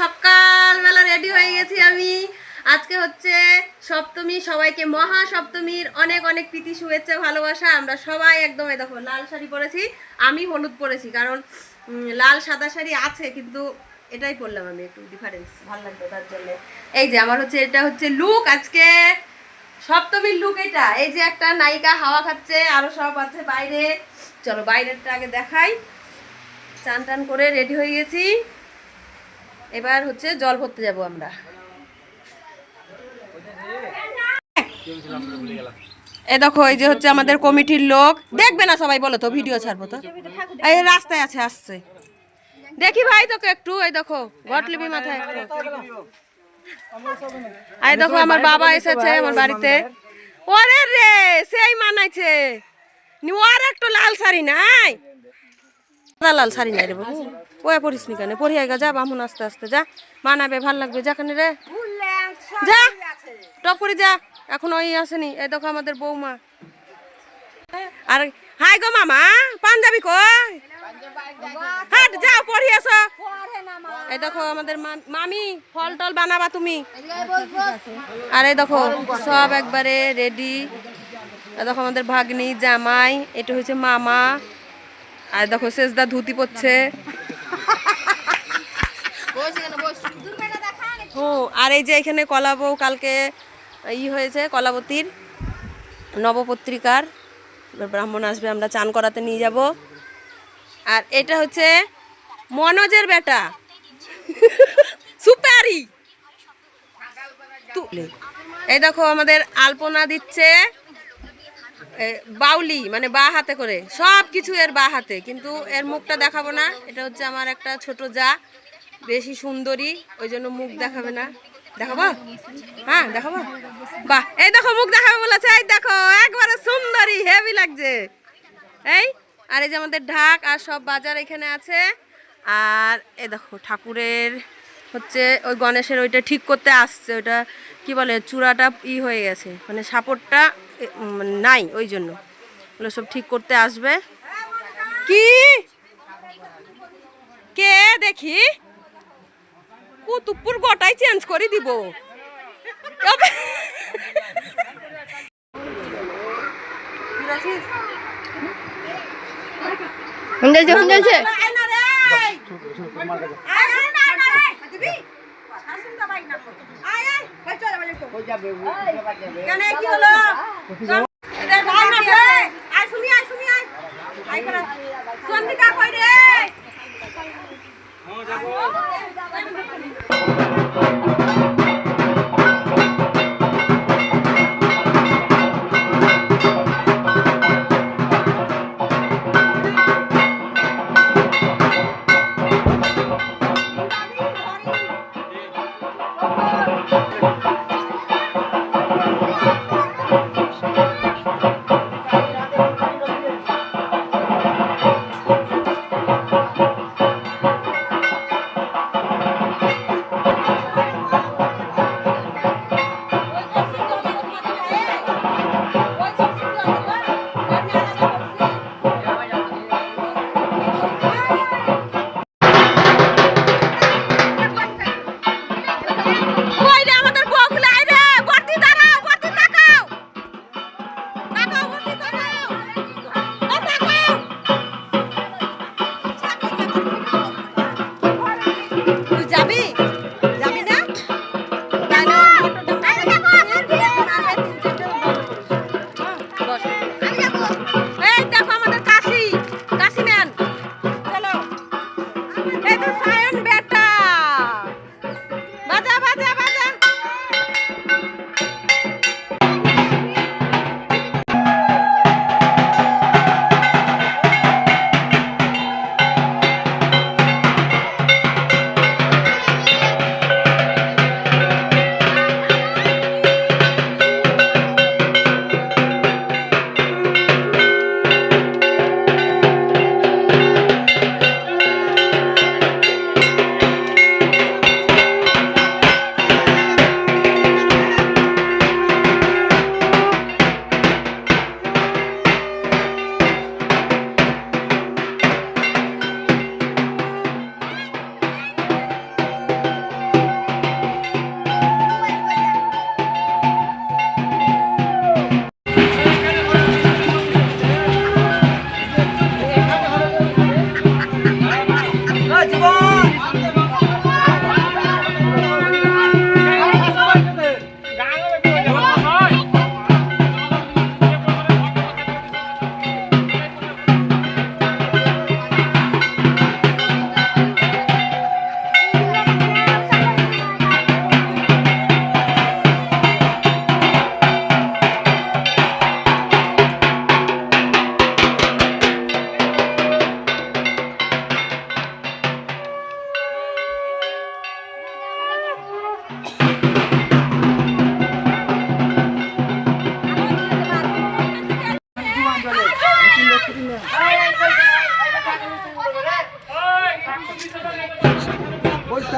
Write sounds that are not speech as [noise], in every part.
সকালবেলা রেডি হয়ে গেছি আমি। আজকে হচ্ছে সপ্তমী, সবাইকে মহা সপ্তমীর অনেক অনেক প্রীতি, শুভেচ্ছা, ভালোবাসা। আমরা সবাই একদম দেখো লাল শাড়ি পরেছি, আমি হলুদ পরেছি, কারণ লাল সাদা শাড়ি আছে, কিন্তু এটাই পরলাম আমি একটু ডিফারেন্স ভালো লাগবে তার জন্য। এই যে আমার হচ্ছে, এটা হচ্ছে লুক আজকে। সপ্তমীর লুক এটা। এই যে একটা নায়িকা হাওয়া খাচ্ছে, আরও সব আছে বাইরে। চলো বাইরেরটা আগে দেখাই। চান টান করে রেডি হয়ে গেছি। এবার হচ্ছে জল ভরতে যাব আমরা। এ দেখো, এই যে হচ্ছে আমাদের কমিটির লোক। দেখবে না সবাই, বলো তো, ভিডিও ছাড়বো তো। এই রাস্তায় আছে, আসছে। দেখি ভাই তোকে একটু, এই দেখো গটলিবি মাথায় একটু। এই দেখো, আমার বাবা এসেছে আমার বাড়িতে। ওরে রে, সেই মানাইছে। নি, ওর একটু লাল শাড়ি নাই? লাল শাড়ি নাই রে বাবু। ওয়া পড়িস নি কেন? পড়ি আইগা, যা বামুন, আস্তে আস্তে, যা। মানাবে, ভালো লাগবে, যা কেন রে। যা! টপ করে যা। এখন ওই আসেনি। এই দেখো আমাদের বৌমা। আর, হাই গো মামা, পাঞ্জাবি কই? হাট, যাও, পড়ি আসো। এই দেখো আমাদের মামি, ফল টল বানাবা তুমি। আর এই দেখো, সব একবারে রেডি দেখো আমাদের ভাগ্নি, জামাই, এটা হচ্ছে মামা। আর দেখো শেষদা ধুতি পড়ছে ও আর এই যে এখানে কলাবউ কালকে ই হয়েছে কলাবতীর নবপত্রিকার। ব্রাহ্মণ আসবে আমরা চান করাতে নিয়ে যাব। আর এটা হচ্ছে মনোজের বেটা। সুপারি। এই দেখো আমাদের আলপনা দিচ্ছে। বাউলি মানে বা হাতে করে। সব কিছু এর বা হাতে, কিন্তু এর মুখটা দেখাবো না। এটা হচ্ছে আমার একটা ছোট যা, বেশি সুন্দরী, ওই জন্য মুখ দেখাবে না। দেখাবো? হ্যাঁ দেখাবো? বাহ, এই দেখো মুখ দেখাবে বলেছে। এই দেখো, একবারে সুন্দরী হেভি লাগছে। এই, আর এই যে আমাদের ঢাক আর সব বাজার এখানে আছে। আর এ দেখো, ঠাকুরের হচ্ছে ওই গণেশের ওইটা ঠিক করতে আসছে। ওইটা কি বলে, চূড়াটা ই হয়ে গেছে। মানে সাপোর্টটা নাই ওই জন্য। ওগুলো সব ঠিক করতে আসবে। কি? কে দেখি? কুতুবপুর গোটাই চেঞ্জ করে দিব। হুন্ডেলছে কেন কি হলো আয় শুনি আয় শুনি আয় আয় করা সন্ধিকা কই রে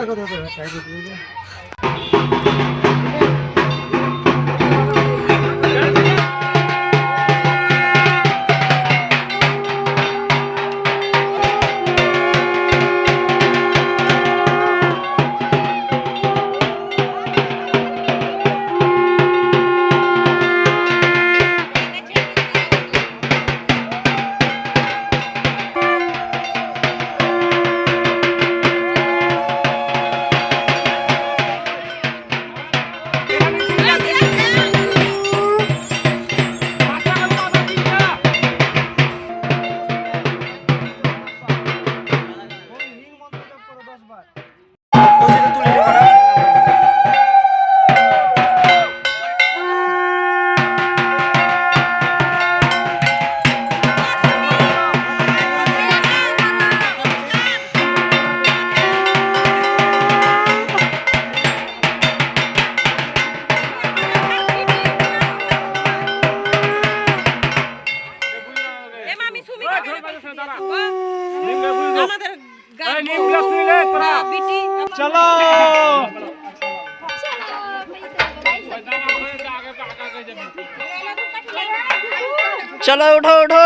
那个都是人才是第 চলো। চলো উঠো উঠো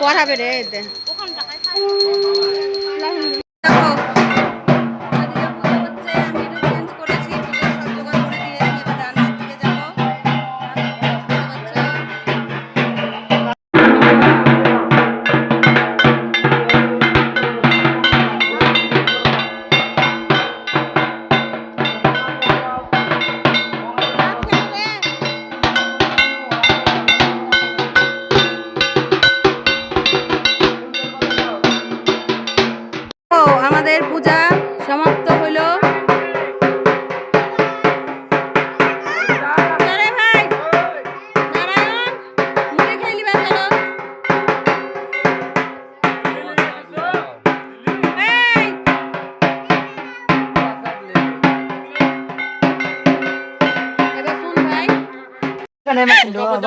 পড়াবে রে এতে। আমাদের পূজা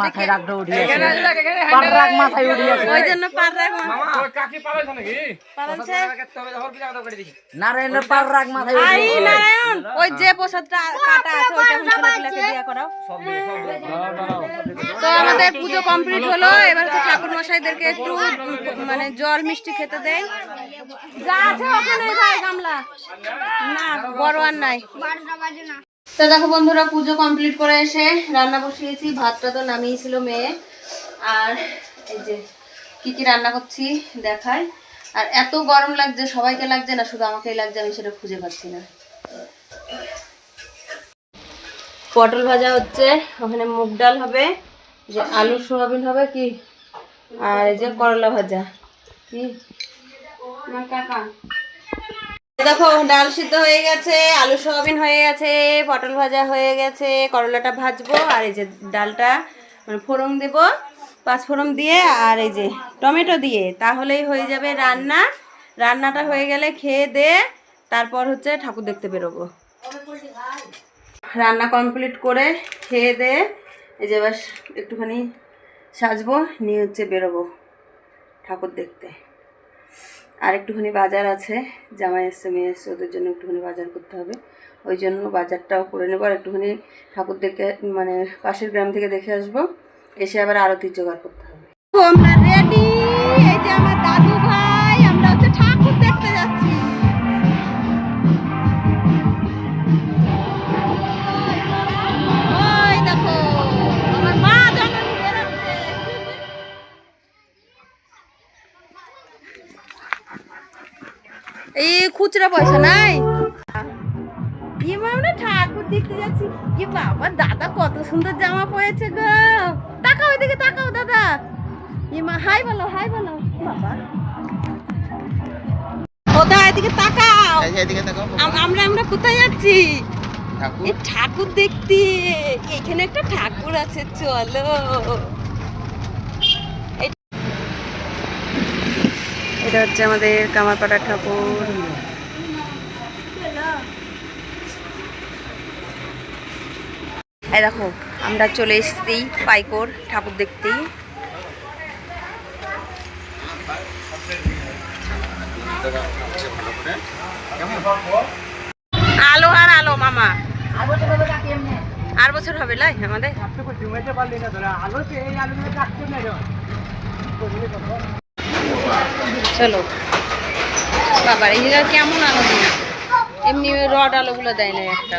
মাথায় রাখতে উঠিয়েছে পার রাখ মাথায় ওই জন্য পার রাখ পালাচ্ছে নারায়ণের পার রাখ মাথায় আই নারায়ণ! ওই যে প্রসাদটা কাটা আছে ওইটা দিয়া করাও। তো আমাদের পুজো কমপ্লিট হলো এবার হচ্ছে ঠাকুর মশাইদেরকে একটু মানে জল মিষ্টি খেতে দেয়। যা আছে ওখানে ভাই গামলা। না বড় আর নাই। তো দেখো বন্ধুরা, পুজো কমপ্লিট করে এসে রান্না বসিয়েছি। ভাতটা তো নামিয়েছিল মেয়ে। আর এই যে কি কি রান্না করছি দেখায় আর এত গরম লাগছে, সবাইকে লাগছে না, শুধু আমাকেই লাগছে, আমি সেটা খুঁজে পাচ্ছি না। পটল ভাজা হচ্ছে, ওখানে মুগ ডাল হবে যে আলু সোয়াবিন হবে কি? আর এই যে করলা ভাজা। কি? দেখো, ডাল সিদ্ধ হয়ে গেছে, আলু সোয়াবিন হয়ে গেছে, পটল ভাজা হয়ে গেছে, করলাটা ভাজবো, আর এই যে ডালটা মানে ফোড়ন দেব, পাঁচ ফোড়ন দিয়ে, আর এই যে টমেটো দিয়ে, তাহলেই হয়ে যাবে রান্না। রান্নাটা হয়ে গেলে খেয়ে দে, তারপর হচ্ছে ঠাকুর দেখতে বেরোবো। রান্না কমপ্লিট করে খেয়ে দে, এই যে এবার একটুখানি সাজবো, নিয়ে হচ্ছে বেরোবো ঠাকুর দেখতে। আর একটুখানি বাজার আছে, জামাই এসছে মেয়ে এসছে ওদের জন্য একটুখানি বাজার করতে হবে। ওই জন্য বাজারটাও করে নেব আর একটুখানি ঠাকুর দেখে মানে পাশের গ্রাম থেকে দেখে আসব। এসে আবার আরতি জোগাড় করতে হবে। আমরা রেডি এই যে আমার দাদু খুচরা পয়সা নাই? কি আমরা ঠাকুর দেখতে যাচ্ছি। কি বাবা দাদা কত সুন্দর জামা পরেছে গো। তাকাও এদিকে তাকাও দাদা। ইমা হাই বলো হাই বলো। বাবা। কোথায় এদিকে তাকাও। আম- আমরা আমরা কোথায় যাচ্ছি? এই ঠাকুর দেখতে। এখানে একটা ঠাকুর আছে চলো। এটা হচ্ছে আমাদের কামারপাড়া ঠাকুর। এই দেখো, আমরা চলে এসেছি পাইকোর ঠাকুর দেখতেই আলো আর আলো, মামা। আর বছর হবে লাই আমাদের? চলো। বাবা এই কেমন আলো এমনি রড আলোগুলো দেয় না একটা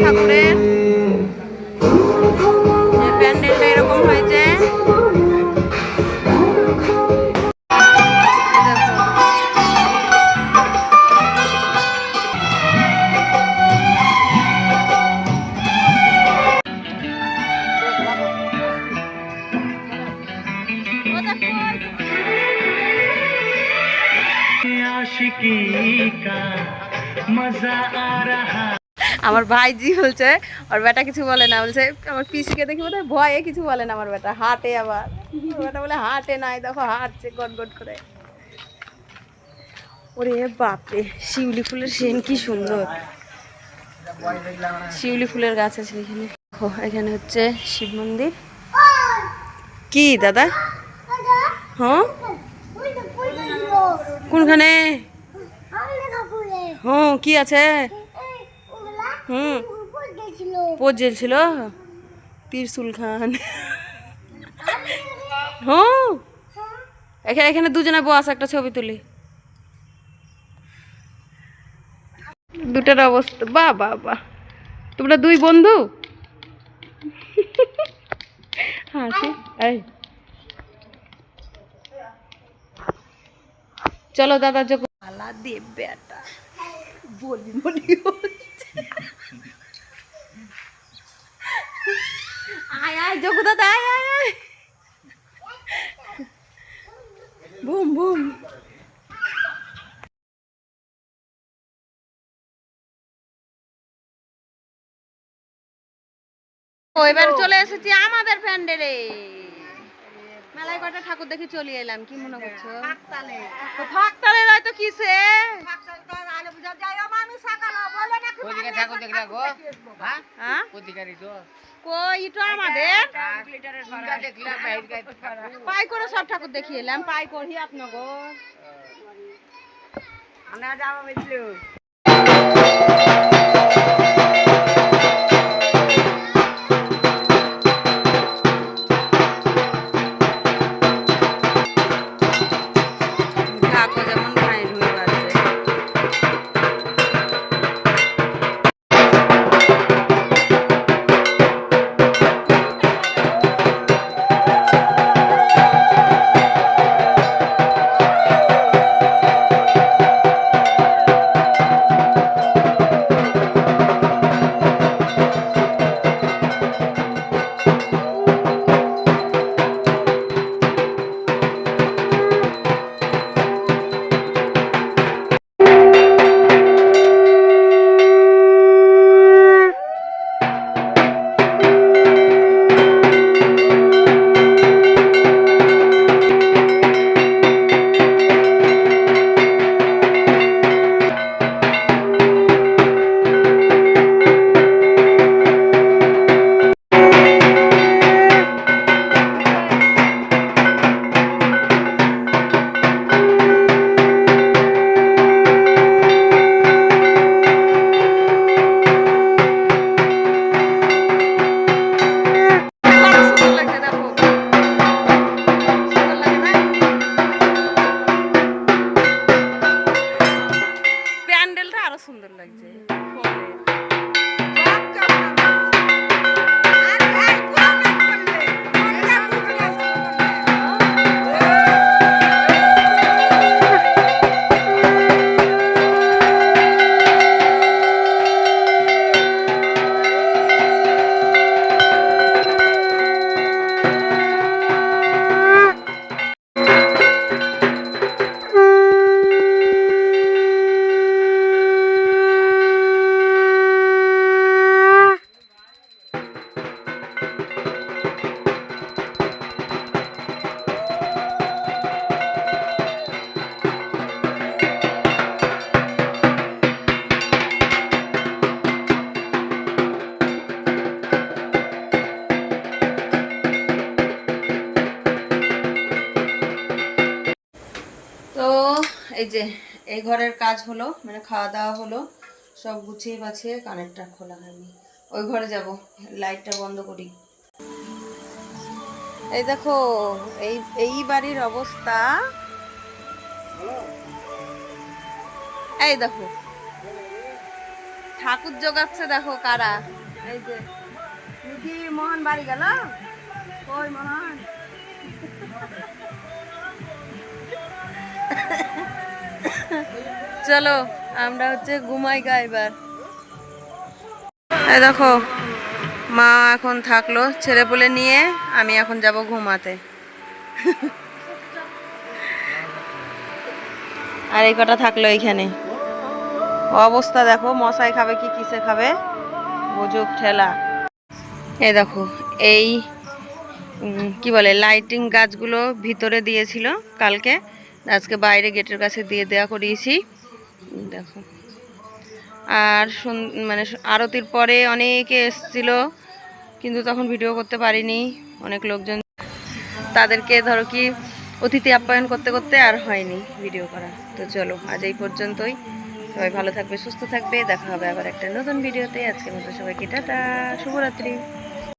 ঠাকুরের। প্যান্ডেলটা এরকম হয়েছে। ভাইজি বলছে আর বেটা কিছু বলে না। বলছে, আমার পিসিকে দেখি বোধহয় ভয়ে কিছু বলে না আমার বেটা, হাটে আবার। বেটা বলে, হাটে নাই, দেখো হাঁটছে গট গট করে। ওরে বাপরে, শিউলি ফুলের সেন কি সুন্দর। শিউলি ফুলের গাছ আছে এখানে। ও এখানে হচ্ছে শিব মন্দির। কি দাদা? হ্যাঁ? কোনখানে? হ্যাঁ কি আছে? হুম। পোজ ছিল তিরসুল খান। হ্যাঁ এখানে এখানে দুজনে বস একটা ছবি তুলি। দুটার অবস্থা বা বা বা। তোমরা দুই বন্ধু? হাসি। এই। চলো দাদা যখন আলা দে বেটা। বলি বলি হচ্ছে। আয় যোগু দাদা আয় আয় আয়। Boom boom. এবার চলে এসেছি আমাদের প্যান্ডেলে মেলায় কটা ঠাকুর দেখে চলে এলাম কি মনে করছ? তো ফাঁকতালে নয়তো কিসে? ঠাকুর দেখলা গো হ্যাঁ? হ্যাঁ? কোদিকে রিতো কই ইটো আমাদের? পাই করে সব ঠাকুর দেখিয়ে এলাম পাই করি আপনার আমরা যাব বুঝলো। সুন্দর লাগছে। এই ঘরের কাজ হলো মানে খাওয়া দাওয়া হলো, সব গুছিয়ে বাছিয়ে কানেরটা খোলা হয়নি। ওই ঘরে যাব, লাইটটা বন্ধ করি। এই দেখো, এই এই বাড়ির অবস্থা। এই দেখো, ঠাকুর জোগাচ্ছে দেখো কারা। এই যে নিধি মোহন বাড়ি গেল? কই মোহন? [laughs] চলো, আমরা হচ্ছে ঘুমাই গা এবার দেখো, মা এখন থাকল ছেলে পুলে নিয়ে, আমি এখন যাব ঘুমাতে। আর এই কটা থাকল এইখানে। অবস্থা দেখো, মশাই খাবে কি, কিসে খাবে? বুঝুক ঠেলা। এই দেখো, এই কি বলে লাইটিং গাছগুলো ভিতরে দিয়েছিল কালকে। আজকে বাইরে গেটের কাছে দিয়ে দেওয়া করিয়েছি। দেখো। আর মানে আরতির পরে অনেকে এসছিল, কিন্তু তখন ভিডিও করতে পারিনি। অনেক লোকজন তাদেরকে ধরো কি, অতিথি আপ্যায়ন করতে করতে আর হয়নি ভিডিও করা। তো চলো, আজ এই পর্যন্তই। সবাই ভালো থাকবে, সুস্থ থাকবে। দেখা হবে আবার একটা নতুন ভিডিওতে। আজকের মতো সবাইকে টাটা, শুভরাত্রি।